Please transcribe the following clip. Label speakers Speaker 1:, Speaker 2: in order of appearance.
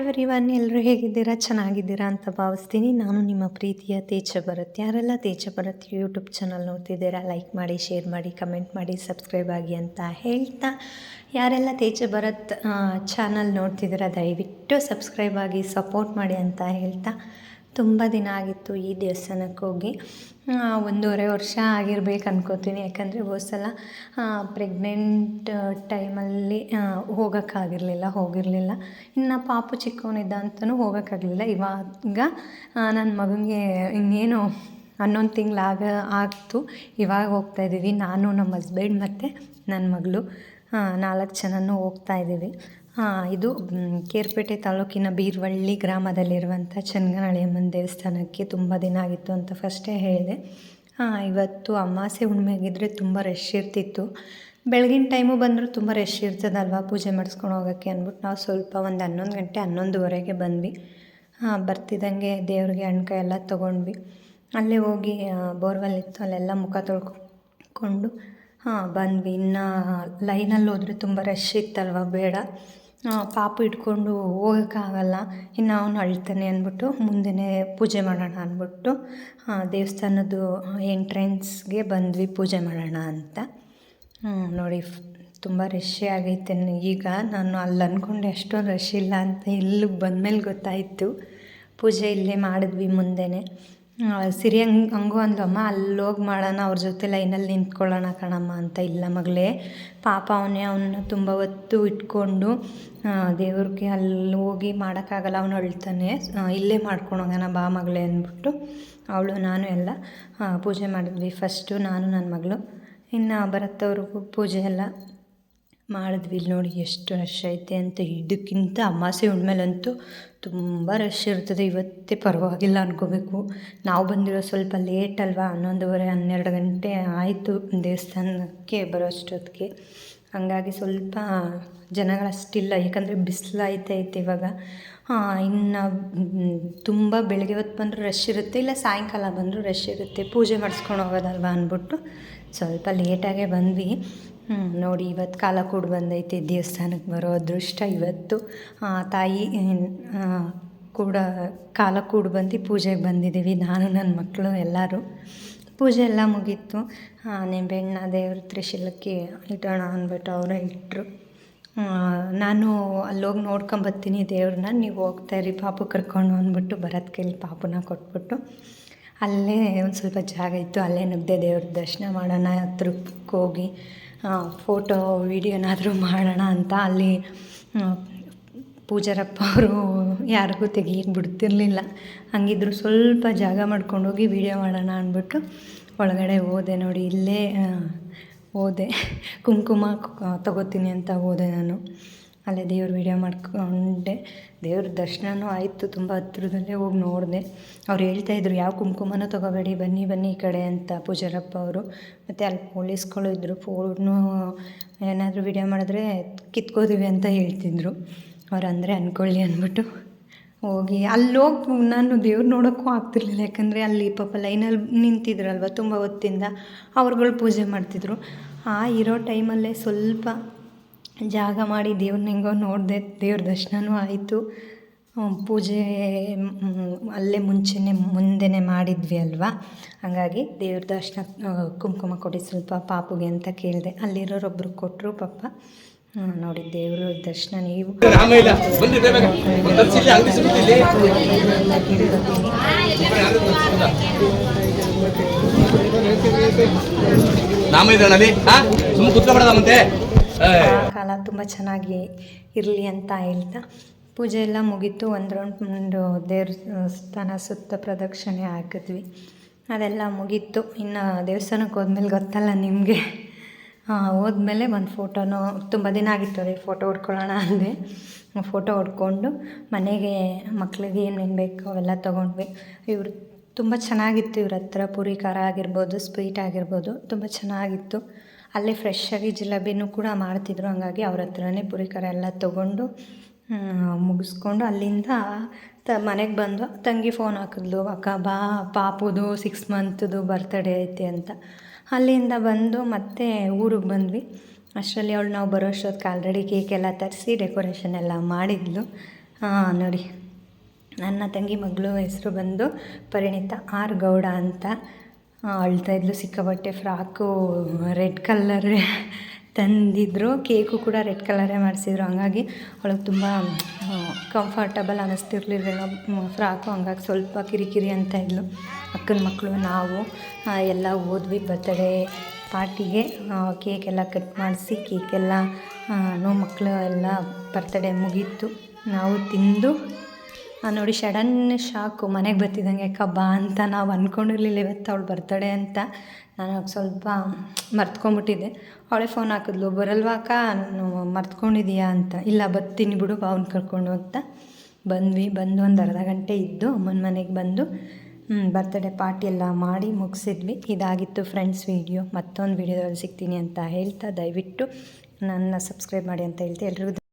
Speaker 1: Every one ಎಲ್ಲರೂ ಹೇಗಿದ್ದೀರಾ? ಚೆನ್ನಾಗಿದ್ದೀರಾ ಅಂತ ಭಾವಿಸ್ತೀನಿ. ನಾನು ನಿಮ್ಮ ಪ್ರೀತಿಯ ತೇಜ ಭರತ್. ಯಾರೆಲ್ಲ ತೇಜ ಭರತ್ ಯೂಟ್ಯೂಬ್ ಚಾನಲ್ ನೋಡ್ತಿದ್ದೀರಾ ಲೈಕ್ ಮಾಡಿ ಶೇರ್ ಮಾಡಿ ಕಮೆಂಟ್ ಮಾಡಿ ಸಬ್ಸ್ಕ್ರೈಬ್ ಆಗಿ ಅಂತ ಹೇಳ್ತಾ, ಯಾರೆಲ್ಲ ತೇಜ ಭರತ್ ಚಾನಲ್ ನೋಡ್ತಿದ್ದೀರಾ, ದಯವಿಟ್ಟು ಸಬ್ಸ್ಕ್ರೈಬ್ ಆಗಿ ಸಪೋರ್ಟ್ ಮಾಡಿ ಅಂತ ಹೇಳ್ತಾ ತುಂಬ ದಿನ ಆಗಿತ್ತು ಈ ದೇವಸ್ಥಾನಕ್ಕೆ ಹೋಗಿ. ಒಂದೂವರೆ ವರ್ಷ ಆಗಿರ್ಬೇಕು ಅನ್ಕೋತೀನಿ. ಯಾಕಂದರೆ ಹೋದ ಸಲ ಪ್ರೆಗ್ನೆಂಟ್ ಟೈಮಲ್ಲಿ ಹೋಗೋಕ್ಕಾಗಿರಲಿಲ್ಲ, ಹೋಗಿರಲಿಲ್ಲ. ಇನ್ನು ಪಾಪು ಚಿಕ್ಕವನಿದ್ದ ಅಂತಲೂ ಹೋಗೋಕ್ಕಾಗಲಿಲ್ಲ. ಇವಾಗ ನನ್ನ ಮಗನಿಗೆ ಇನ್ನೇನು ಹನ್ನೊಂದು ತಿಂಗಳಾಗ ಆಗ್ತು. ಇವಾಗ ಹೋಗ್ತಾ ಇದ್ದೀವಿ. ನಾನು ನಮ್ಮ ಹಸ್ಬೆಂಡ್ ಮತ್ತು ನನ್ನ ಮಗಳು ನಾಲ್ಕು ಜನನೂ ಹೋಗ್ತಾ ಇದ್ದೀವಿ. ಇದು ಮ್, ಕೇರ್ಪೇಟೆ ತಾಲೂಕಿನ ಬೀರ್ವಳ್ಳಿ ಗ್ರಾಮದಲ್ಲಿರುವಂಥ ಚನ್ನಗನಾಳಿಯಮ್ಮನ ದೇವಸ್ಥಾನಕ್ಕೆ ತುಂಬ ದಿನ ಆಗಿತ್ತು ಅಂತ ಫಸ್ಟೇ ಹೇಳಿದೆ. ಇವತ್ತು ಅಮಾಸೆ ಹುಣ್ಣಿಮೆಗಿದ್ರೆ ತುಂಬ ರಶ್ ಇರ್ತಿತ್ತು. ಬೆಳಗಿನ ಟೈಮು ಬಂದರೂ ತುಂಬ ರಶ್ ಇರ್ತದಲ್ವ ಪೂಜೆ ಮಾಡಿಸ್ಕೊಂಡು ಹೋಗೋಕ್ಕೆ ಅಂದ್ಬಿಟ್ಟು ನಾವು ಸ್ವಲ್ಪ ಒಂದು ಹನ್ನೊಂದು ಗಂಟೆ ಹನ್ನೊಂದುವರೆಗೆ ಬಂದ್ವಿ. ಬರ್ತಿದ್ದಂಗೆ ದೇವ್ರಿಗೆ ಅಣ್ಕಾಯಿ ಎಲ್ಲ ತೊಗೊಂಡ್ವಿ. ಅಲ್ಲೇ ಹೋಗಿ ಬೋರ್ವೆಲ್ ಇತ್ತು ಅಲ್ಲೆಲ್ಲ ಮುಖ ತೊಳ್ಕೊಂಡು ಹಾಂ ಬಂದ್ವಿ. ಇನ್ನು ಲೈನಲ್ಲಿ ಹೋದರೆ ತುಂಬ ರಶ್ ಇತ್ತಲ್ವ ಬೇಡ. ಪಾಪು ಇಟ್ಕೊಂಡು ಹೋಗೋಕ್ಕಾಗಲ್ಲ. ಇನ್ನು ಅವನು ಅಳ್ತಾನೆ ಅಂದ್ಬಿಟ್ಟು ಮುಂದೆನೇ ಪೂಜೆ ಮಾಡೋಣ ಅಂದ್ಬಿಟ್ಟು ದೇವಸ್ಥಾನದ್ದು ಎಂಟ್ರೆನ್ಸ್ಗೆ ಬಂದ್ವಿ ಪೂಜೆ ಮಾಡೋಣ ಅಂತ. ನೋಡಿ ತುಂಬ ರಶ್ಶೇ ಆಗೈತೆ ಈಗ ನಾನು ಅಲ್ಲಿ ಅಂದ್ಕೊಂಡೆ ಅಷ್ಟೊಂದು ರಶ್ ಇಲ್ಲ ಅಂತ ಇಲ್ಲಿಗೆ ಬಂದಮೇಲೆ ಗೊತ್ತಾಯಿತು. ಪೂಜೆ ಇಲ್ಲೇ ಮಾಡಿದ್ವಿ ಮುಂದೆನೇ. ಸಿರಿ ಹಂಗೆ, ಹಂಗೂ ಅಂದ್ಲಮ್ಮ ಅಲ್ಲಿ ಹೋಗಿ ಮಾಡೋಣ, ಅವ್ರ ಜೊತೆ ಲೈನಲ್ಲಿ ನಿಂತ್ಕೊಳ್ಳೋಣ ಕಣಮ್ಮ, ಅಂತ ಇಲ್ಲ ಮಗಳೇ. ಪಾಪ ಅವನೇ ಅವನ್ನ ತುಂಬ ಹೊತ್ತು ಇಟ್ಕೊಂಡು ದೇವ್ರಿಗೆ ಅಲ್ಲಿ ಹೋಗಿ ಮಾಡೋಕ್ಕಾಗಲ್ಲ, ಅವನು ಅಳ್ತಾನೆ. ಇಲ್ಲೇ ಮಾಡ್ಕೊಂಡು ಹೋಗೋಣ ಬಾ ಮಗಳೇ ಅಂದ್ಬಿಟ್ಟು ಅವಳು, ನಾನು ಎಲ್ಲ ಪೂಜೆ ಮಾಡಿದ್ವಿ. ಫಸ್ಟು ನಾನು ನನ್ನ ಮಗಳು. ಇನ್ನು ಬರತ್ತವ್ರಿಗೂ ಪೂಜೆ ಎಲ್ಲ ಮಾಡಿದ್ವಿ. ಇಲ್ಲಿ ನೋಡಿ ಎಷ್ಟು ರಶ್ ಐತೆ ಅಂತ. ಇದಕ್ಕಿಂತ ಅಮಾಸೆ ಹುಣ್ಮೇಲಂತೂ ತುಂಬ ರಶ್ ಇರ್ತದೆ. ಇವತ್ತೇ ಪರವಾಗಿಲ್ಲ ಅನ್ಕೋಬೇಕು. ನಾವು ಬಂದಿರೋ ಸ್ವಲ್ಪ ಲೇಟ್ ಅಲ್ವಾ? ಹನ್ನೊಂದುವರೆ, ಹನ್ನೆರಡು ಗಂಟೆ ಆಯಿತು ದೇವಸ್ಥಾನಕ್ಕೆ ಬರೋ ಅಷ್ಟೊತ್ತಿಗೆ. ಹಂಗಾಗಿ ಸ್ವಲ್ಪ ಜನಗಳಷ್ಟಿಲ್ಲ ಯಾಕಂದರೆ ಬಿಸಿಲು ಐತೆ ಇವಾಗ. ಇನ್ನು ತುಂಬ ಬೆಳಗ್ಗೆ ಹೊತ್ತು ಬಂದರೂ ರಶ್ ಇರುತ್ತೆ. ಇಲ್ಲ ಸಾಯಂಕಾಲ ಬಂದರೂ ರಶ್ ಇರುತ್ತೆ. ಪೂಜೆ ಮಾಡಿಸ್ಕೊಂಡು ಹೋಗೋದಲ್ವಾ ಅಂದ್ಬಿಟ್ಟು ಸ್ವಲ್ಪ ಲೇಟಾಗೇ ಬಂದ್ವಿ. ಹ್ಮ್, ನೋಡಿ ಇವತ್ತು ಕಾಲ ಕೂಡ ಬಂದೈತೆ ದೇವಸ್ಥಾನಕ್ಕೆ ಬರೋ ಅದೃಷ್ಟ ಇವತ್ತು. ತಾಯಿ ಕೂಡ ಕಾಲ ಕೂಡ ಬಂದು ಪೂಜೆಗೆ ಬಂದಿದ್ದೀವಿ. ನಾನು ನನ್ನ ಮಕ್ಕಳು ಎಲ್ಲರೂ. ಪೂಜೆ ಎಲ್ಲ ಮುಗೀತು. ನಿಂಬೆಣ್ಣ ದೇವ್ರ ತ್ರಿಶೀಲಕ್ಕೆ ಇಡೋಣ ಅಂದ್ಬಿಟ್ಟು ಅವರೇ ಇಟ್ಟರು ನಾನು ಅಲ್ಲೋಗಿ ನೋಡ್ಕೊಂಬರ್ತೀನಿ ದೇವ್ರನ್ನ. ನೀವು ಹೋಗ್ತಾಯಿರಿ ಪಾಪು ಕರ್ಕೊಂಡು ಅಂದ್ಬಿಟ್ಟು ಭರತ್ ಕೈಲಿ ಪಾಪುನ ಕೊಟ್ಬಿಟ್ಟು ಅಲ್ಲೇ ಒಂದು ಸ್ವಲ್ಪ ಜಾಗ ಇತ್ತು. ಅಲ್ಲೇ ನುಗ್ದೆ ದೇವ್ರ ದರ್ಶನ ಮಾಡೋಣ ಹತ್ರಕ್ಕೆ ಹೋಗಿ. ಫೋಟೋ ವೀಡಿಯೋನಾದರೂ ಮಾಡೋಣ ಅಂತ ಅಲ್ಲಿ ಪೂಜಾರಪ್ಪ ಅವರು ಯಾರಿಗೂ ತೆಗಿಯಕ್ಕೆ ಬಿಡ್ತಿರ್ಲಿಲ್ಲ. ಹಂಗಿದ್ರು ಸ್ವಲ್ಪ ಜಾಗ ಮಾಡ್ಕೊಂಡೋಗಿ ವೀಡಿಯೋ ಮಾಡೋಣ ಅಂದ್ಬಿಟ್ಟು ಒಳಗಡೆ ಹೋದೆ ನೋಡಿ, ಇಲ್ಲೇ ಹೋದೆ. ಕುಂಕುಮ ತಗೋತೀನಿ ಅಂತ ಹೋದೆ ನಾನು. ಅಲ್ಲೇ ದೇವ್ರ ವೀಡಿಯೋ ಮಾಡ್ಕೊಂಡೆ. ದೇವ್ರ ದರ್ಶನವೂ ಆಯಿತು ತುಂಬ ಹತ್ರದಲ್ಲೇ ಹೋಗಿ ನೋಡಿದೆ. ಅವ್ರು ಹೇಳ್ತಾಯಿದ್ರು ಯಾವ ಕುಂಕುಮನೂ ತೊಗೋಬೇಡಿ, ಬನ್ನಿ ಬನ್ನಿ ಈ ಕಡೆ ಅಂತ ಪೂಜಾರಪ್ಪ ಅವರು. ಮತ್ತು ಅಲ್ಲಿ ಪೊಲೀಸ್ಗಳು ಇದ್ದರು ಫೋನು ಏನಾದರೂ ವೀಡಿಯೋ ಮಾಡಿದ್ರೆ ಕಿತ್ಕೋತೀವಿ ಅಂತ ಹೇಳ್ತಿದ್ರು. ಅವ್ರು ಅಂದರೆ ಅಂದ್ಕೊಳ್ಳಿ ಅಂದ್ಬಿಟ್ಟು ಹೋಗಿ. ಅಲ್ಲೋಗಿ ನಾನು ದೇವ್ರು ನೋಡೋಕ್ಕೂ ಆಗ್ತಿರ್ಲಿಲ್ಲ. ಯಾಕಂದರೆ ಅಲ್ಲಿ ಪಾಪ ಲೈನಲ್ಲಿ ನಿಂತಿದ್ರಲ್ವ ತುಂಬ ಹೊತ್ತಿಂದ, ಅವ್ರುಗಳು ಪೂಜೆ ಮಾಡ್ತಿದ್ರು. ಆ ಇರೋ ಟೈಮಲ್ಲೇ ಸ್ವಲ್ಪ ಜಾಗ ಮಾಡಿ ದೇವ್ರನ್ನ ಹೆಂಗೋ ನೋಡಿದೆ ದೇವ್ರ ದರ್ಶನವೂ ಆಯಿತು. ಪೂಜೆ ಅಲ್ಲೇ ಮುಂಚೆನೇ ಮುಂದೆನೇ ಮಾಡಿದ್ವಿ ಅಲ್ವಾ? ಹಾಗಾಗಿ ದೇವ್ರ ದರ್ಶನ ಕುಂಕುಮ ಕೊಡಿ ಸ್ವಲ್ಪ ಪಾಪುಗೆ ಅಂತ ಕೇಳಿದೆ. ಅಲ್ಲಿರೋರೊಬ್ಬರು ಕೊಟ್ಟರು ಪಾಪ. ನೋಡಿ ದೇವ್ರ ದರ್ಶನ ನೀವು.
Speaker 2: ನಾಮ ಇದೆ ಸುಮ್ಮನೆ ಕುತ್ಕೊಬೇಡ
Speaker 1: ಆ ಕಾಲ ತುಂಬ ಚೆನ್ನಾಗಿ ಇರಲಿ ಅಂತ ಹೇಳ್ತಾ ಪೂಜೆ ಎಲ್ಲ ಮುಗೀತು. ಒಂದು ರೌಂಡ್ ಒಂದು ದೇವಸ್ಥಾನ ಸುತ್ತ ಪ್ರದಕ್ಷಿಣೆ ಹಾಕಿದ್ವಿ. ಅದೆಲ್ಲ ಮುಗೀತು. ಇನ್ನು ದೇವಸ್ಥಾನಕ್ಕೆ ಹೋದ್ಮೇಲೆ ಗೊತ್ತಲ್ಲ ನಿಮಗೆ. ಹೋದ್ಮೇಲೆ ಒಂದು ಫೋಟೋನು ತುಂಬ ದಿನ ಆಗಿತ್ತು ರೀ ಫೋಟೋ ಹೊಡ್ಕೊಳ್ಳೋಣ ಅಂದೆ. ಫೋಟೋ ಹೊಡ್ಕೊಂಡು ಮನೆಗೆ ಮಕ್ಕಳಿಗೆ ಏನೇನು ಬೇಕು ಅವೆಲ್ಲ ತೊಗೊಂಡ್ವಿ. ಇವರು ತುಂಬ ಚೆನ್ನಾಗಿತ್ತು. ಇವ್ರ ಹತ್ರ ಪುರಿ ಖಾರ ಆಗಿರ್ಬೋದು, ಸ್ವೀಟ್ ಆಗಿರ್ಬೋದು, ತುಂಬ ಚೆನ್ನಾಗಿತ್ತು. ಅಲ್ಲೇ ಫ್ರೆಶ್ಶಾಗಿ ಜಿಲೇಬಿನೂ ಕೂಡ ಮಾಡ್ತಿದ್ರು. ಹಂಗಾಗಿ ಅವ್ರ ಹತ್ರನೇ ಪುರಿ ಖಾರ ಎಲ್ಲ ತೊಗೊಂಡು ಮುಗಿಸ್ಕೊಂಡು ಅಲ್ಲಿಂದ ತ, ಮನೆಗೆ ಬಂದು ತಂಗಿ ಫೋನ್ ಹಾಕಿದ್ಲು, ಅಕ್ಕ, ಬಾ, ಪಾಪುದು ಸಿಕ್ಸ್ ಮಂತ್ದು ಬರ್ತಡೇ ಐತೆ ಅಂತ. ಅಲ್ಲಿಂದ ಬಂದು ಮತ್ತೆ ಊರಿಗೆ ಬಂದ್ವಿ. ಅಷ್ಟರಲ್ಲಿ ಅವಳು ನಾವು ಬರೋ ಅಷ್ಟೊತ್ತಿಗೆ ಆಲ್ರೆಡಿ ಕೇಕ್ ಎಲ್ಲ ತರಿಸಿ ಡೆಕೋರೇಷನ್ ಎಲ್ಲ ಮಾಡಿದ್ಲು. ನೋಡಿ. ನನ್ನ ತಂಗಿ ಮಗಳು ಹೆಸರು ಬಂದು ಪರಿಣಿತ ಆರ್ ಗೌಡ ಅಂತ. ಆ, ಅಳ್ತಾ ಇದ್ಲು ಸಿಕ್ಕಾಬಟ್ಟೆ ಫ್ರಾಕು ರೆಡ್ ಕಲ್ಲರೇ ತಂದಿದ್ರು. ಕೇಕು ಕೂಡ ರೆಡ್ ಕಲರೇ ಮಾಡಿಸಿದ್ರು. ಹಂಗಾಗಿ ಅವಳಿಗೆ ತುಂಬ ಕಂಫರ್ಟಬಲ್ ಅನ್ನಿಸ್ತಿರ್ಲಿಲ್ಲ ಫ್ರಾಕು ಹಂಗಾಗಿ ಸ್ವಲ್ಪ ಕಿರಿಕಿರಿ ಅಂತ ಇದ್ಲು. ಅಕ್ಕನ ಮಕ್ಕಳು ನಾವು ಎಲ್ಲ ಓದ್ವಿ ಬರ್ತಡೇ ಪಾರ್ಟಿಗೆ ಕೇಕೆಲ್ಲ ಕಟ್ ಮಾಡಿಸಿ ಕೇಕೆಲ್ಲ ನೋ ಮಕ್ಕಳು ಎಲ್ಲ ಬರ್ತಡೇ ಮುಗೀತು. ನಾವು ತಿಂದು ನೋಡಿ ಸಡನ್ ಶಾಕು ಮನೆಗೆ ಬರ್ತಿದ್ದಂಗೆ ಕಬ್ಬ ಅಂತ ನಾವು ಅಂದ್ಕೊಂಡಿರ್ಲಿಲ್ಲ ಇವತ್ತು ಅವಳು ಬರ್ತಡೇ ಅಂತ. ನಾನು ಸ್ವಲ್ಪ ಮರ್ತ್ಕೊಂಬಿಟ್ಟಿದ್ದೆ. ಅವಳೇ ಫೋನ್ ಹಾಕಿದ್ಲು, ಬರಲ್ವಾ ಅಕ್ಕ, ನಾನು ಮರ್ತ್ಕೊಂಡಿದ್ದೀಯಾ ಅಂತ. ಇಲ್ಲ, ಬರ್ತೀನಿ ಬಿಡು ಅವ್ನು ಕರ್ಕೊಂಡು ಅಂತ ಬಂದ್ವಿ, ಬಂದು ಒಂದು ಅರ್ಧ ಗಂಟೆ ಇದ್ದು ಅಮ್ಮನ ಮನೆಗೆ ಬಂದು ಬರ್ತಡೇ ಪಾರ್ಟಿ ಎಲ್ಲ ಮಾಡಿ ಮುಗಿಸಿದ್ವಿ. ಇದಾಗಿತ್ತು ಫ್ರೆಂಡ್ಸ್ ವೀಡಿಯೋ ಮತ್ತೊಂದು ವೀಡಿಯೋದಲ್ಲಿ ಸಿಗ್ತೀನಿ ಅಂತ ಹೇಳ್ತಾ ದಯವಿಟ್ಟು ನನ್ನ ಸಬ್ಸ್ಕ್ರೈಬ್ ಮಾಡಿ ಅಂತ ಹೇಳ್ತಾ ಎಲ್ರಿಗೂ